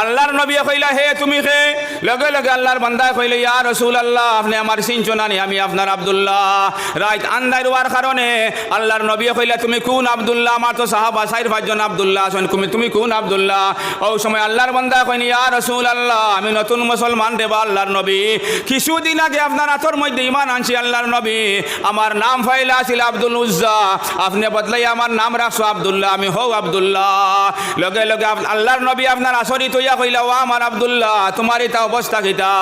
আল্লাহর নবী কইলা, হে তুমি হে লগে লগে আল্লাহর বান্দায় কইলে, ইয়া রসুল আল্লাহ আপনি আমার সিঞ্চনানি আমি আপনার আব্দুল্লাহ। রাইত আন্দার হওয়ার কারণে আল্লাহর নবী কইলা, তুমি কোন আব্দুল্লাহ? আমার তো সাহাবা সাইর পাঁচজন আব্দুল্লাহ আছেন। তুমি তুমি কোন আব্দুল্লাহ? ও সময় আল্লাহর বান্দা কইনি ইয়া রসুল আল্লাহ আমি নতুন মুসলমান দেবা আল্লাহর নবী। কিছুদিন আগে আপনার হাতর মধ্যে ইমান আনছি আল্লাহর নবী। আমার নাম ফাইলা ছিল আব্দুল উজ্জা। আপনি বদলাই আমার নাম রাখছো আব্দুল্লাহ, আমি হও আব্দুল্লাহ। লগে লগে আল্লাহর নবী আপনার আসরিত হইয়া কইলা ও আমার আব্দুল্লাহ তোমার এটা অবস্থা কিতা?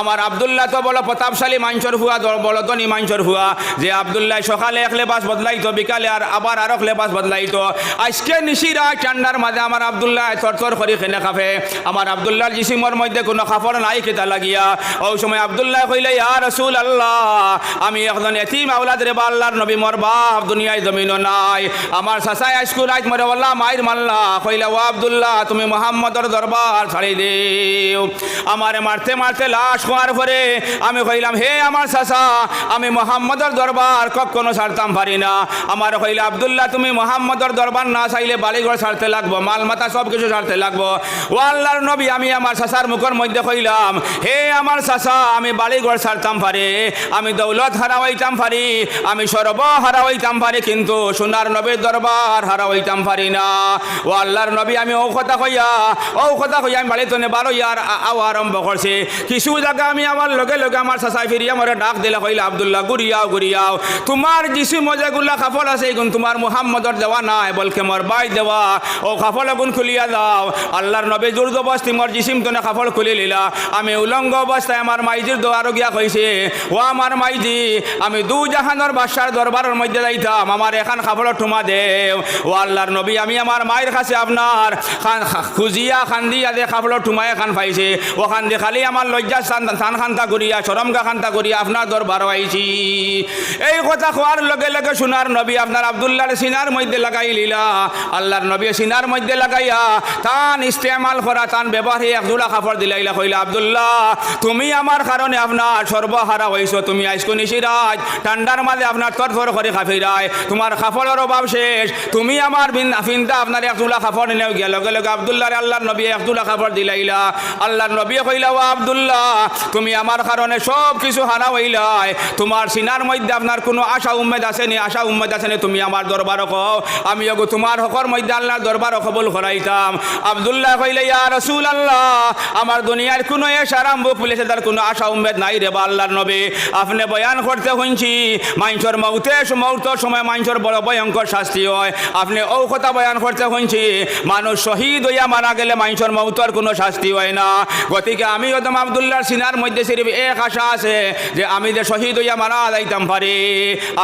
আমার আব্দুল্লাহ তো বলো প্রতাপশালী মাঞ্চর হুয়া বলো ধনী মাঞ্চর হুয়া। যে আব্দুল্লাহ সকালে এক লেবাস বদলাইতো, বিকালে আর আবার আরক লেবাস বদলাইতো। আজকে নিশিরা ঠান্ডার মাঝে আমার আব্দুল্লাহ থরথর করি খেনে খাফে। আমার আব্দুল্লাহর জিসিমর মধ্যে কোনো খাফর নাই কেতা লাগিয়া। ওই সময় আবদুল্লাহ কইলে, ইয়া রসুল আল্লাহ আমি এখন এতিম আউলাদ রে বা আল্লাহর নবী, মোর বাপ দুনিয়ায় জমিন নাই। আমার সাসাই আইসকু রাইত মরে বললাম মাইর মাল্লা, কইলা, ও আব্দুল্লাহ, তুমি মোহাম্মদর দরবার ছাড়ি দেও। আমারে মারতে মারতে লাশ খোয়ার পরে আমি কইলাম হে আমার সাসা আমি মোহাম্মদর দরবার কখনো ছাড়তাম পারি না। আমার কইলা আব্দুল্লাহ, তুমি মোহাম্মদর দরবার না চাইলে বালিঘর ছাড়তে লাগবো মাল মাথা সব কিছু ছাড়তে লাগবো। ও আল্লাহর নবী, আমি আমার সাসার মুখের মধ্যে কইলাম হে আমার সাসা আমি বালিঘর ছাড়তাম পারি, আমি দৌলত হারাওয়াইতাম পারি, আমি সর্ব হারাওয়াইতাম পারি, কিন্তু সোনার নবীর দরবার হারাওয়াইতাম পারি না। ও আল্লাহর নবী, আমি ও কইয়া, ও কথা কইয়া আমি বাড়িতে বারো ইয়ার আও আরম্ভ করছে। কিছু জায়গা আমি আমার লগে লগে আমার সাসাই ফিরিয়া আমার ডাক দিলে কইলা, আব্দুল্লাহ গুরিয়াও গুরিয়াও তোমার যিশু মজাগুল্লা কাপড় আছে এগুন তোমার মুহাম্মদর দেওয়া নাই, বলকে মোর বাই দেওয়া ও কাপড় এগুন খুলিয়া দাও আল্লাহর নবী জোর জবস্তি মোর জিসিম তোনে কাপড় খুলি লিলা। আমি উলঙ্গ অবস্থায় আমার মাইজির দোয়ারো গিয়া কইছে। ও আমার মাইজি, আমি দু জাহানোর বাদশার দরবারের মধ্যে যাইতাম। আমার এখান কাপড় ঠুমা দেও। ও আল্লাহর নবী, আমি আমার মায়ের কাছে আপনার খুজিয়া খুজিয়া খান্দিয়া দে কাপড় ঠুমায় খান পাইছে। ওখান দিয়ে খালি আমার লজ্জা স্থান খান্তা করিয়া খান্তা করিয়া আপনার দরবার এই কথা কোয়ার লগে লগে নবী আপনার আবদুল্লাহর সিনার মধ্যে লাগাই লিলা। আল্লাহর নবী সিনার মধ্যে লাগাইয়া তান ইস্তেমাল করা তান দিলাইলা, কইলা, আবদুল্লাহ, তুমি আমার কারণে আপনার সর্বহারা হইছো তুমি আইসকো নিশিরাজ ঠান্ডার মাঝে আপনার করে তোমার কাপড়ের অভাব শেষ। তুমি আমার ফিনটা আপনার এক জোড়া কাপড় নিলেও গিয়া। লগে লগে আবদুল্লাহর আল্লাহর নবী এক জোড়া কাপড় দিলাইলা আল্লাহর নবী ও আবদুল্লাহ, তুমি আমার কারণে সব কিছু হারা হইলাই। তোমার সিনার মধ্যে আপনার কোনো আশা উম্মেদ আসেনি। আশা উম্মেদ তুমি আমার দরবার কও। আমি তোমার হকর মধ্যে আল্লাহর দরবার কবুল করাইতাম। আবদুল্লাহ কইলে, ইয়া আল্লাহ আমার দুনিয়ার কোনো এ সারাম বুক তার কোনো আশা উম্মেদ নাই রে বা আল্লাহর নবী। আপনি বয়ান করতে শুনছি মাইনসর মৌতে মৌতর সময় মাইনসর বড় ভয়ঙ্কর শাস্তি হয়। আপনি ও কথা বয়ান করতে শুনছি, মানুষ শহীদ হইয়া মারা গেলে মাইনসর মৌতর কোনো শাস্তি হয় না। গতিকে আমি ওদম আবদুল্লাহর সিনার মধ্যে সিরিফ এক আশা আছে যে আমি যে শহীদ হইয়া মারা যাইতাম পারি।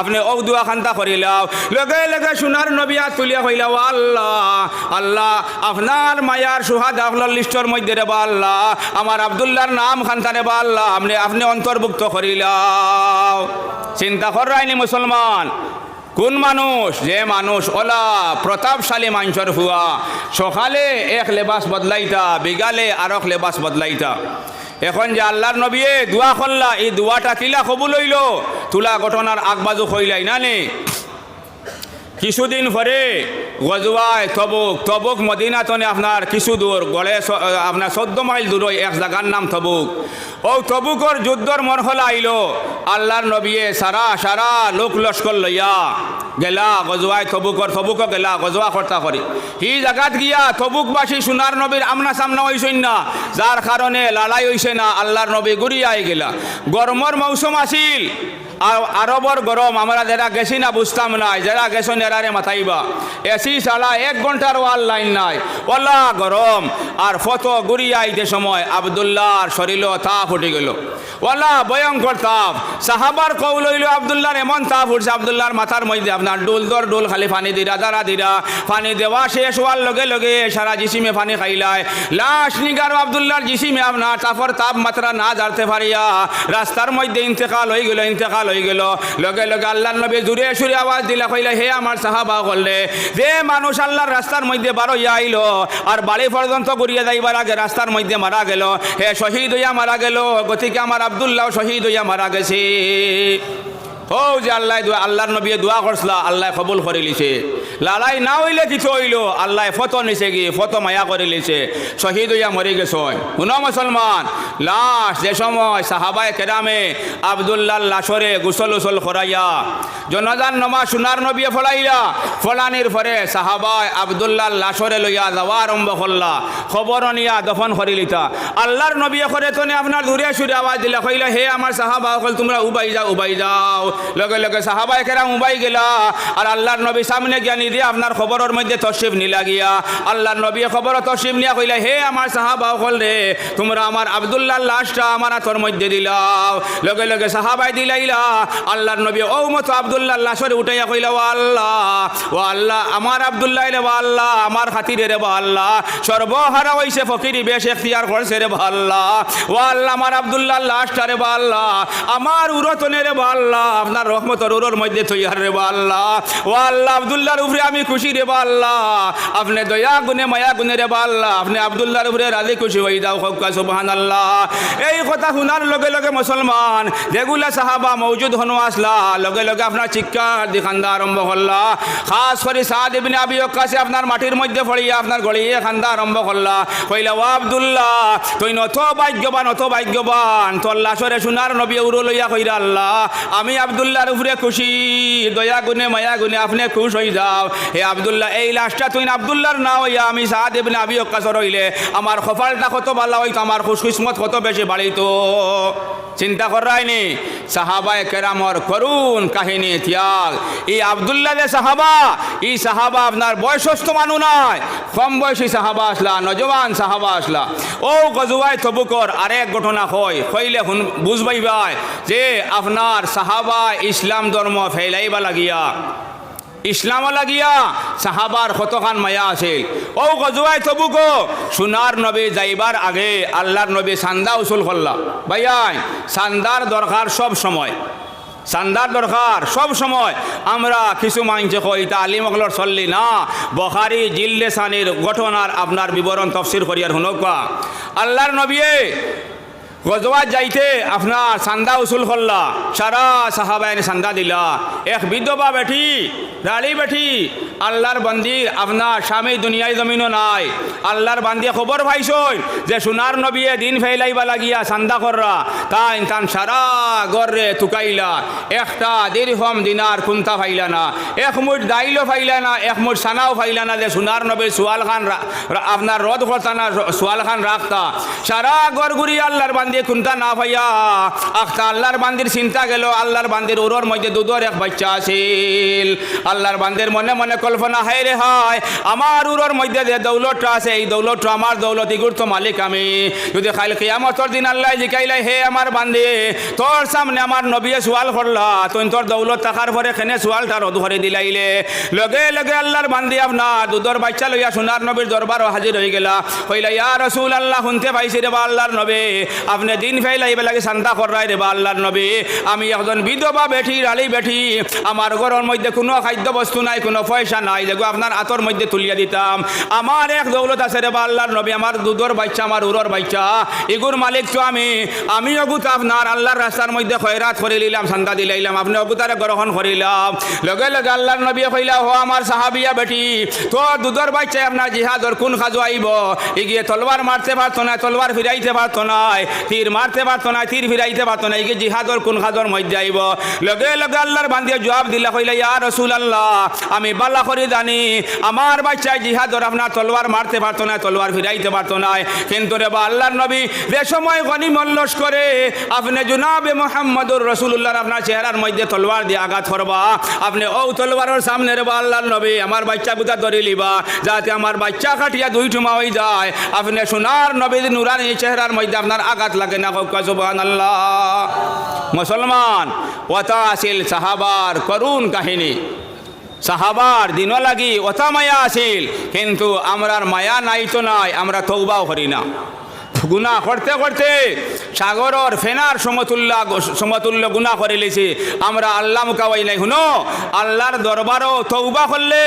আপনি ও দুয়া খান্তা করিলাও লগে লগে সোনার নবিয়া তুলিয়া কইলাও আল্লাহ আল্লাহ, আপনার মায়ার সুহাদ আপনার লিস্টর মধ্যে রে বা আল্লাহ, আমার আবদুল্লাহর নাম খান্তানে বা আল্লাহ, আপনি আপনি অন্তর্ভুক্ত করিলাও চিন্তা করাইনি মুসলমান। কোন মানুষ? যে মানুষ ওলা, প্রতাপশালী মানুষের হুয়া। সকালে এক লেবাস বদলাইতা বিগালে আরক লেবাস বদলাইতা। এখন যে আল্লাহর নবীয়ে দোয়া করলা, এই দোয়াটা কিলা কবুল হইল? তুলা ঘটনার আগবাজু হইলাই না নে? কিছুদিন পরে গজওয়ায় তবুক তবুক মদিনাতনে আপনার কিছু দূর গড়ে আপনার চোদ্দ মাইল দূর এক জায়গার নাম তবুক। ও তবুকর যুদ্ধর মরহলা আইল, আল্লাহর নবিয়ে সারা সারা লোক লস্কর লইয়া গেলা গজওয়ায় তবুকর তবুক গেলা গজওয়া কর্তা করে। হি জাগাত গিয়া তবুকবাসী সোনার নবীর আমনা সামনা হইছেন না, যার কারণে লালাই হইছে না, আল্লাহর নবী গুড়িয়াই গেলা। গরমর মৌসুম আসিল আরবর গরম, আমরা যারা গেছি না বুঝতাম নাই যারা গেছেন এরারে মাথাইবা। এসি সালা এক ঘণ্টার ওয়াল লাইন নাই। ওলা গরম, আর ফটো গুড়িয়াই যে সময় আবদুল্লাহর শরীর তাপ উঠে গেল। ওলা ভয়ঙ্কর তাপ। সাহাবার কৌল হইল আবদুল্লাহর, এমন তাপ উঠছে আবদুল্লাহর মাথার মধ্যে। আপনার ডুল দর ডুল, খালি পানি দিরা দাঁড়া দিরা। পানি দেওয়া শেষ হওয়ার লগে লগে সারা জিসিমে পানি খাইলায়। লাশ নিগার আবদুল্লাহর জিসিমে আপনার তাপর তাপমাত্রা না জানতে পারিয়া রাস্তার মধ্যে ইন্তেকাল হয়ে গেল, ইন্তেকাল হয়ে গেল। লগে লগে আল্লাহ নবী জুড়ে সুরে আওয়াজ দিলা, কইলে, হে আমার সাহাবা করলে যে মানুষ আল্লাহর রাস্তার মধ্যে বারো আইল, আর বাড়ি পর্যন্ত ঘুরিয়ে যাইবার আগে রাস্তার মধ্যে মারা গেল, হে শহীদ হইয়া মারা গেল, গতিকে আমার আবদুল্লাহ শহীদ হইয়া মারা গেছে। ও যে আল্লাহ আল্লাহর নবী দোয়া করছিলা, আল্লাহ কবুল করে লিছে লালাই না হইলে কিছু হইল, আল্লাহ ফটো নিছে গিয়ে ফটো মায়া করে লিছে শহীদ হইয়া মরে গেছ শুন মুসলমান, লাশ যে সময় সাহাবায় কেরামে আবদুল্লাহ লাশরে গুসল উসল করাইয়া জনজান নমা সোনার নবিয়ে ফলাইয়া, ফলানির পরে সাহাবায় আবদুল্লাহ লাশরে লইয়া যাওয়া আরম্ভ করলা। খবর নিয়া দফন করিলিতা আল্লাহর নবিয়ে করে তো আপনার দূরে সুরে আওয়াজ দিলা, কইলা, হে আমার সাহাবা তোমরা উবাই যাও উবাই যাও। লগে লগে সাহাবায় কেরাম উবাই গেলা। আর আল্লাহর নবী সামনে জ্ঞানী দিয়ে আপনার খবরের মধ্যে তসিফ নিলা গিয়া। আল্লাহর নবী খবর তসিফ নিয়া কইলা, হে আমার সাহাবা সকল রে, তোমরা আমার আবদুল্লাহ লাশটা আমার হাতর মধ্যে দিলাও। লগে লগে সাহাবাই দিলাইলা, আল্লাহর নবী ও মতো আবদুল্লাহ লাশরে উঠাইয়া কইলা, ও আল্লাহ ও আল্লাহ, আমার আবদুল্লাহ রে আল্লাহ, আমার খাতিরে রে আল্লাহ, সর্বহারা হইছে ফকিরি বেশ এখতিয়ার করছে রে আল্লাহ। ও আল্লাহ, আমার আবদুল্লাহ লাশটা রে আল্লাহ, আমার উরতনে রে আল্লাহ আপনার রহমতর উরর মধ্যে তৈয়ার রে আল্লাহ। ও আল্লাহ, আবদুল্লাহর উপরে আমি খুশি রে আল্লাহ। আপনি দয়া গুনে মায়া গুনে রে আল্লাহ। আপনি আবদুল্লাহর উপরে রাজি খুশি হয়ে যাও, হকা সুবহান আল্লাহ এই কথা শুনার লগে লগে মুসলমান যেগুলা সাহাবা মৌজুদ হনো আসলা। লগে লগে আপনার চিৎকার দিখান্দা আরম্ভ করলা খাস করে সাদ ইবনে আবি কাছে আপনার মাটির মধ্যে পড়িয়া আপনার গড়িয়ে খান্দা আরম্ভ করলা কইলা, ও আবদুল্লাহ, তুই নত ভাগ্যবান, অত ভাগ্যবান। তোর লাশরে সোনার নবী উড়ো লইয়া কইরা আল্লাহ, আমি আবদুল্লাহর উপরে খুশি। দয়া গুনে মায়া গুনে আপনি খুশ হয়ে যাও। হে আবদুল্লাহ, এই লাশটা তুই আবদুল্লাহর না হইয়া আমি সাদ ইবনে আবি কাছে রইলে। আমার খফালটা কত ভালো হইতো, আমার খুশ কিসমত কত বেশি বাড়িতো। চিন্তা করাইনি সাহাবায় কেরামর করুন কাহিনী ত্যাগ এই আবদুল্লাহ যে সাহাবা, এই সাহাবা আপনার বয়সস্থ মানু নয়। কম বয়সী সাহাবা আসলা, নজওয়ান সাহাবা আসলা। ও গজুয়াই তবুকর আরেক ঘটনা হয় শুন বুঝবাই ভাই যে আপনার সাহাবা ইসলাম ধর্ম ফেলাইবা লাগিয়া। ইসলাম লাগিয়া সাহাবার কতখান মায়া আছে ও গজুয়াই তবুক, সোনার নবী যাইবার আগে আল্লাহর নবী সান্দা উসুল করলা। ভাইয়াই সান্দার দরকার সব সময়। সান্দার দরকার সব সময়। আমরা কিছু মানছে কই তা আলিমগলর চললি না। বখারি জিল্লে সানির ঘটনার আপনার বিবরণ তফসির করিয়ার হুনকা আল্লাহর নবীয়ে গজওয়াত যাইতে আপনার চান্দা উসুল করলা, সারা সাহাবায়নে চান্দা দিলা। এক বিধবা বেঠি রাড়ি বেঠি আল্লাহর বান্দির আপনার স্বামী দুনিয়ায় জমিনও নাই। আল্লাহর বান্দিয়ে খবর পাইছই যে সোনার নবিয়ে দিন ফেলাইবা লাগিয়া চান্দা কররা তাই তান সারা গড়ে তুকাইলা একটা দীর্ঘম দিনার কুন্তা ফাইলা না, এক মুঠ দাইলও ফাইলা না, এক মুঠ সানাও ফাইলা না যে সোনার নবীর সোয়াল খান আপনার রদ করতা না, সোয়াল খান রাখতা। সারা গড়গুড়ি আল্লাহর বান্দি কুন্তা না ভাইয়া। আখতা আল্লাহর বান্দির চিন্তা গেল, আল্লাহর বান্দির উরোর মধ্যে দুধর এক বাচ্চা আছিল। আল্লাহর বান্দির মনে মনে কল্পনা হাই রে হায়, আমার উরোর মধ্যে যে দৌলতটা আছে, এই দৌলতটা আমার দৌলত ইগুর তো মালিক আমি। যদি খাইল কিয়ামতর দিন আল্লাহ জিকাইলাই হে আমার বান্দি, তোর সামনে আমার নবিয়ে সোয়াল করলা তুই তোর দৌলত থাকার পরে খেনে সোয়ালটা রদ করে দিলাইলে। লগে লগে আল্লাহর বান্দি আপনার দুধর বাচ্চা লইয়া সোনার নবীর দরবারও হাজির হয়ে গেলা। কইলা, ইয়া রসুল আল্লাহ শুনতে পাইছি রে বা আল্লাহর নবী। আপনি দিন ফেলাইবে লাগে শান্তা করাই রে বা আল্লাহর নবী। আমি একজন বিধবা বেঠি রালি বেঠি। আমার ঘরের মধ্যে কোনো খাদ্য বস্তু নাই, কোনো পয়সা নাই। যেগুলো আপনার আতর মধ্যে তুলিয়া দিতাম। আমার এক দৌলত আছে রে বা আল্লাহর নবী, আমার দুধর বাচ্চা, আমার উরর বাচ্চা। এগুর মালিক তো আমি। আমি অগুত আপনার আল্লাহর রাস্তার মধ্যে খয়রাত করে নিলাম শান্তা দিলাইলাম আপনি অগুতারে গ্রহণ করিলাম। লগে লগে আল্লাহর নবী কইলা হো আমার সাহাবিয়া বেটি তো দুধর বাচ্চা আপনার জিহাদর কোন খাজু আইব? এগিয়ে তলবার মারতে পারতো না তলবার ফিরাইতে পারতো না। তীর মারতে পারতো না, তীর ফিরাইতে পারতো না এগিয়ে জিহাদর কোন খাজর মধ্যে আইব। লগে লগে আল্লাহর বান্ধিয়ে জবাব দিলা কইলা, ইয়া রসুল আল্লাহ আমি বাল্লা করে জানি, আমার বাচ্চায় জিহাদর আপনার তলবার মারতে পারতো না তলবার ফিরাইতে পারতো না। কিন্তু রে বা আল্লাহর নবী, যে সময় গনি মল্লস করে, আপনি জুনাবে মোহাম্মদুর রসুল্লাহর আপনার চেহারার মধ্যে তলবার দিয়ে আঘাত করবা। আপনি ও তলবারের সামনে রে বা আল্লাহর নবী, আমার বাচ্চা বুতা ধরে লিবা যাতে আমার বাচ্চা কাটিয়া দুই টুমা হয়ে যায়। আপনি সোনার নবীর নুরানি চেহারার মধ্যে আপনার আঘাত লাগে না সুবহান আল্লাহ মুসলমান ওতা আছিল সাহাবার করুণ কাহিনী। সাহাবার দিন লাগি ওতা মায়া আছিল কিন্তু আমরার মায়া নাই তো নাই, আমরা তৌবাও করি না। গুণা করতে করতে সাগরর ফেনার সমতুল্য সমতুল্য গুণা করে লিছি আমরা আল্লাহ মুকাবাই নাই, শুনো? আল্লাহর দরবারও তৌবা করলে,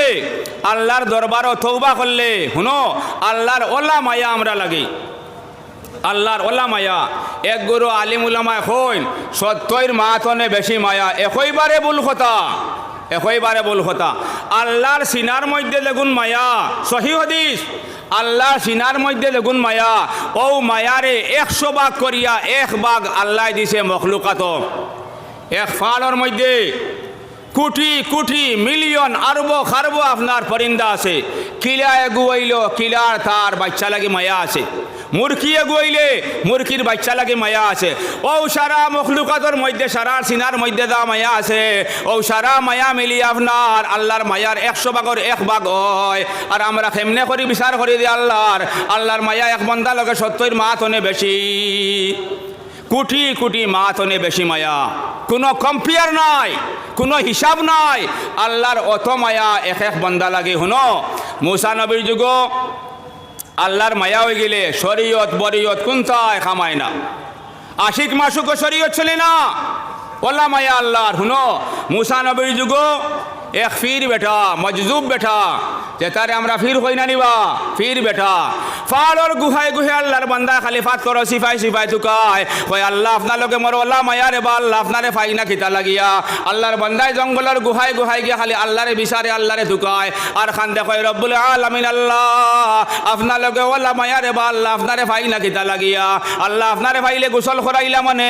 আল্লাহর দরবারও তৌবা করলে, শুনো? আল্লাহর ওলা মায়া আমরা লাগি। আল্লাহর ওলা মায়া। এক গুরু আলিম উলামায় হইন সত্যইর মাতনে বেশি মায়া। একইবারে ভুল কথা একইবারে বল কথা। আল্লাহর সিনার মধ্যে দেখুন মায়া, সহি হদিস। আল্লাহর সিনার মধ্যে দেখুন মায়া, ও মায়ারে একশো ভাগ করিয়া এক ভাগ আল্লাহ দিছে মখলুকাত। এক ফাড়র মধ্যে কোটি কোটি, মিলিয়ন, আরব, খারব আপনার পরিন্দা আছে। কিলা এগুয়াইল কিলার তার বাচ্চা লাগে মায়া আছে। মুরকি এগুয়াইলে মুরকির বাচ্চা লাগে মায়া আছে। ও সারা মখলুকাতর মধ্যে, সারা সিনার মধ্যে দা মায়া আছে, ও সারা মায়া মিলি আপনার আল্লাহর মায়ার একশো ভাগর এক ভাগ হয়। আর আমরা কেমনে করি, বিচার করি দিই আল্লাহর আল্লাহর মায়া এক বন্ধা লগে সত্তর মাতনে বেশি। কোটি কোটি মাতনে বেশি মায়া। কোনো কম্পেয়ার নাই, কোনো হিসাব নাই। আল্লাহর অত মায়া এক এক বন্দা লাগে, শুনো? মুসা নবীর যুগ আল্লাহর মায়া হয়ে গেলে শরীয়ত, বরিয়ত কোনটায় খামায় না। আশিক মাসুকও শরীয়ত চলে না। ওলা মায়া আল্লাহর, শুনো। মুসা নবীর যুগ এক ফির বেটা, মজজুব বেটা। যে তারে আমরা ফির হই না নিবা। ফির বেটা। ফাড়র গুহায় গুহে আল্লাহর বান্দা খালি ফাত করো সিফাই সিফাই তুকায় কয়, আল্লাহ আপনার লোকে মরো, আল্লাহ মায়া রে বা, আল্লাহ আপনারে ফাই না খিতা লাগিয়া। আল্লাহর বান্দায় জঙ্গলের গুহায় গুহায় গিয়া খালি আল্লাহরে বিচারে, আল্লাহরে তুকায় আর খান দেখো রব্বুল আলামিন, আল্লাহ আপনার লোকে ওলা মায়া রে বা, আল্লাহ আপনারে ফাই না খিতা লাগিয়া। আল্লাহ আপনারে ফাইলে গোসল করাইলা মানে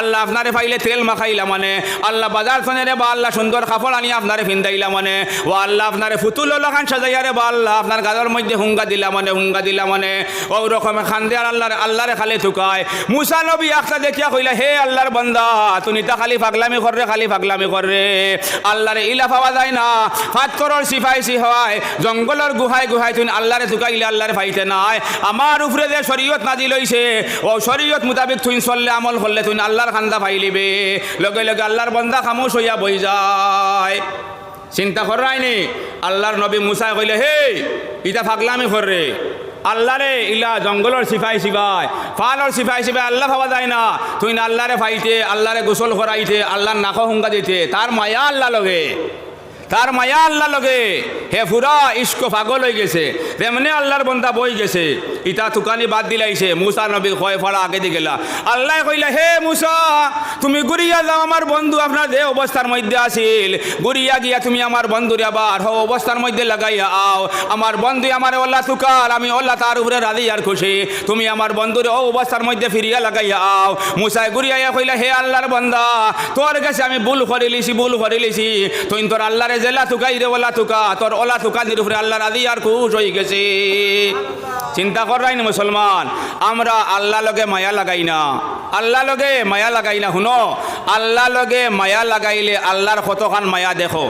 আল্লাহ আপনারে ফাইলে তেল মাখাইলা মানে। আল্লাহ বাজার সনে রে বা, আল্লাহ সুন্দর কাপড় আনি আপনারে ফিন্দাইলা মানে। ও আল্লাহ আপনারে ফুতুল লখান সাজাইয়া রে বা আল্লাহ আপনার গাজর মধ্যে হুঙ্গা দিলা মানে হুঙ্গা দিলা মানে। ও রকমে খান্দে আর আল্লাহর, আল্লাহরে খালি থুকায়। মুসা নবী একটা দেখিয়া কইলা, হে আল্লাহর বান্দা, তুমি তা খালি পাগলামি কররে খালি পাগলামি কররে আল্লাহরে ইলা পাওয়া যায় না ফাতকরর সিফাই সি হয়। জঙ্গলের গুহায় গুহায় তুমি আল্লাহরে থুকাইলে আল্লাহরে ফাইতে নাই। আমার উপরে যে শরীয়ত নাজি লইছে ও শরীয়ত মোতাবেক তুই চললে, আমল করলে তুই আল্লাহর খান্দা ফাইলিবে। লগে লগে আল্লাহর বন্দা খামোশ হইয়া বই যায়। চিন্তা করাইনি আল্লাহর নবী মুসাই কইলে, হে, ইটা ফাগলামি কররে আল্লাহরে ইলা জঙ্গলের সিফাই সিফাই ফালর সিফাই সিফাই আল্লাহ ভাবা যায় না। তুই না আল্লাহরে ফাইতে আল্লাহরে গোসল করাইতে আল্লাহর নাক হুঙ্গা দিতে। তার মায়া আল্লাহ লগে। তার মায়া আল্লাহ লগে। হে ফুরা, ইস্ক পাগল হয়ে গেছে। তেমনি আল্লাহর বন্দা বই গেছে। ইটা তুকানি বাদ দিলাইছে মুসা নবী কয় ফড়া আগে দি গেলা। আল্লাহ কইলা, হে মুসা, তুমি গুরিয়া যাও, আমার বন্ধু আপনার যে অবস্থার মধ্যে আসিল গুরিয়া গিয়া তুমি আমার বন্ধুরে আবার হো অবস্থার মধ্যে লাগাইয়া আও। আমার বন্ধু আমার ওল্লা তুকার আমি ওল্লা তার উপরে রাজি আর খুশি। তুমি আমার বন্ধুরে ও অবস্থার মধ্যে ফিরিয়া লাগাইয়া আও। মুসাই গুরিয়া কইলা, হে আল্লাহর বন্দা, তোর কাছে আমি ভুল করে লিছি, ভুল করে লিছি। তুই তোর আল্লাহরে জেলা তুকাই রে ওলা তুকা তোর ওলা তুকানির উপরে আল্লাহ রাজি আর খুশ হয়ে গেছে। চিন্তা করাই না মুসলমান, আমরা আল্লাহ লগে মায়া লাগাই না। আল্লাহ লগে মায়া লাগাই না, শুনো। আল্লাহ লগে মায়া লাগাইলে আল্লাহর কতখান মায়া দেখো।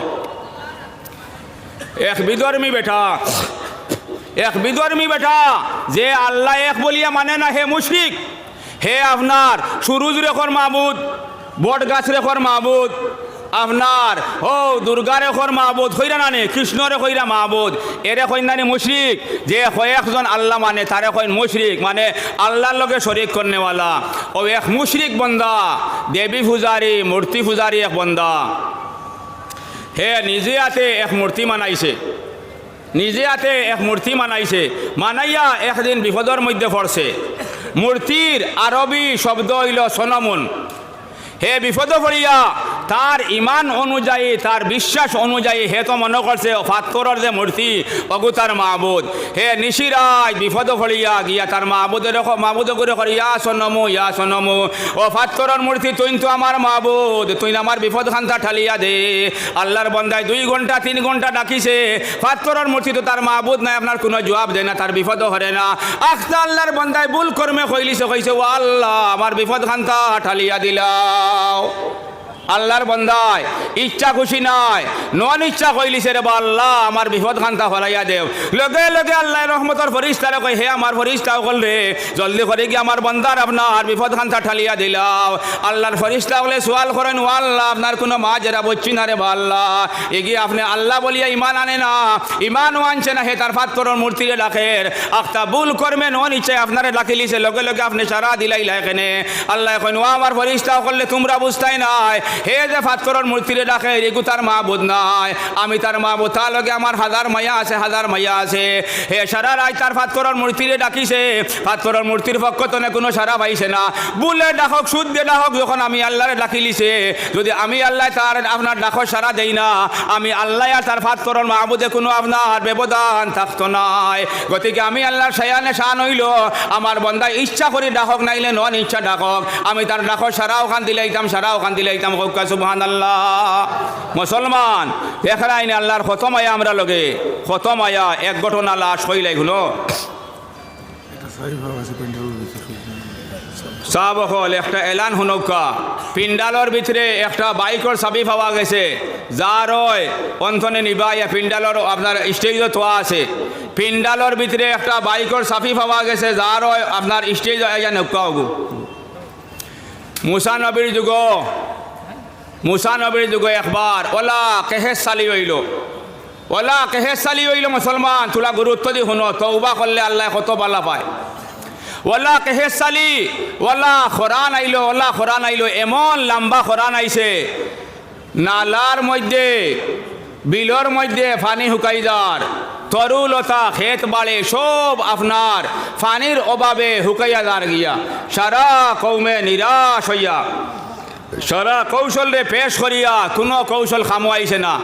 এক বিধর্মী বেটা, এক বিধর্মী বেটা, যে আল্লাহ এক বলিয়া মানে না, হে মুশরিক, হে আপনার সুরুজ রেখর মাহবুদ বট গাছ রেখর মাহবুদ আপনার, ও দুর্গা রেখর মাহবুদ, হইরা নানে কৃষ্ণ রে হইরা মাহবুদ। এরে কইন নানি মুশরিক, যে কয়েকজন আল্লাহ মানে তারে কইন মুশরিক মানে আল্লাহর লগে শরিক করনেওয়ালা। ও, এক মুশরিক বন্দা, দেবী পূজারি, মূর্তি পূজারি এক বন্দা। হে, নিজে হাতে এক মূর্তি মানাইছে। নিজে হাতে এক মূর্তি মানাইছে, মানাইয়া একদিন বিপদর মধ্যে পড়ছে। মূর্তির আরবি শব্দ হইল সনমুন। হে, বিপদ পড়িয়া তার ইমান অনুযায়ী, তার বিশ্বাস অনুযায়ী হে তো মনে করছে ফাত্তরের যে মূর্তি, অগু তার মাহবুদ হে নিশিরাজ বিপদ পড়িয়া গিয়া তার মাহবুদের মাহবুদ করে করে, ইয়া সনমু ইয়া সনমু। ও ফাত্তরের মূর্তি তুই তো আমার মাহবুদ তুই আমার বিপদ খান্তা ঠালিয়া দে। আল্লাহর বন্দায় দুই ঘণ্টা তিন ঘণ্টা ডাকিছে। ফাত্তরের মূর্তি তো তার মাহবুদ নাই, আপনার কোনো জবাব দেয় না, তার বিপদ হরে না। আখতা আল্লাহর বন্দায় ভুল কর্মে কইলিছে, কইছে, ও আল্লাহ, আমার বিপদ খান্তা ঠালিয়া দিলাও। আল্লাহর বন্দায়, ইচ্ছা খুশি নাই। নন ইচ্ছা কইলিছে রে বা আল্লাহ, আমার বিপদ খান্তা ফলাইয়া দেও। লগে লগে আল্লাহ রহমতর ফরিস্তারে কই হে আমার ফরিস্তাও কল রে, জলদি করে কি আমার বন্দার আপনার বিপদ খান্তা ঠালিয়া দিলাও। আল্লাহর ফরিস্তা বলে, সোয়াল করেন, ও আল্লাহ, আপনার কোনো মা জেরা বচ্ছি না রে বা আল্লাহ। এগিয়ে আপনি আল্লাহ বলিয়া ইমান আনে না ইমানও আনছে না হে তার ফাত্তরর মূর্তিরে ডাকের। আখতা ভুল করবে নন ইচ্ছায় আপনারে ডাকিলিছে, লগে লগে আপনি সারা দিলাই এখানে আল্লাহ এখন ও আমার ফরিস্তাও করলে তোমরা বুঝতাই নাই হে যে ফাতকরর মূর্তিরে ডাকে এগু তার বোধ নাই। আমি তার মা তার লগে আমার হাজার মায়া আছে, হাজার মায়া আছে। হে সারা রায় তার ফাতকরর মূর্তিরে ডাকিছে। ফাতকরর মূর্তির পক্ষ তনে কোনো সারা পাইছে না। বুলে ডাকক সুদ দিয়ে ডাকক, যখন আমি আল্লাহরে ডাকি লিছে। যদি আমি আল্লাহ তার আপনার ডাকর সারা দেই না, আমি আল্লাহ আর তার ফাতকরর মাহবুদে কোনো আপনার ব্যবধান থাকতো নাই। গতিকে আমি আল্লাহর সায়ানে শান হইল। আমার বন্দা ইচ্ছা করি ডাকক, নাইলে নন ইচ্ছা ডাকক। আমি তার ডাকর সারা ওখান দিলে দিলাইতাম, সারা ওখান দিলে দিলাইতাম হৌকা সুবহান আল্লাহ মুসলমান আল্লাহর খতম আয়া আমরা লগে খতম আয়া এক ঘটনা লাশ হইলাই হলো। হল একটা এলান হুনৌকা পিন্ডালর ভিতরে একটা বাইকর চাবি পাওয়া গেছে যার অন্তনে নিবাইয়া পিন্ডালর আপনার স্টেজ তোয়া আছে। পিন্ডালর ভিতরে একটা বাইকর চাবি পাওয়া গেছে যার আপনার স্টেজ নৌকা হগু মুসা নবীর যুগ মুসা নবীর যুগ একবার, ওলা কেহে চালি হইল? ওলা কেহে চালি হইল মুসলমান? তোলা গুরুত্ব দি শুনো তৌবা করলে আল্লাহ কত বালা পায়। ওলা কেহে চালি ওলা খরান আইল, ওলা খরান আইলো, এমন লম্বা খরান আইছে। নালার মধ্যে বিলর মধ্যে পানি শুকাই যার তরুলতা ক্ষেত বাড়ে সব আপনার পানির অভাবে শুকাইয়া যার গিয়া। সারা কৌমে নিরাশ হইয়া। সারা কৌশল রে পেশ করিয়া কোনো কৌশল খামোয়াইছে না।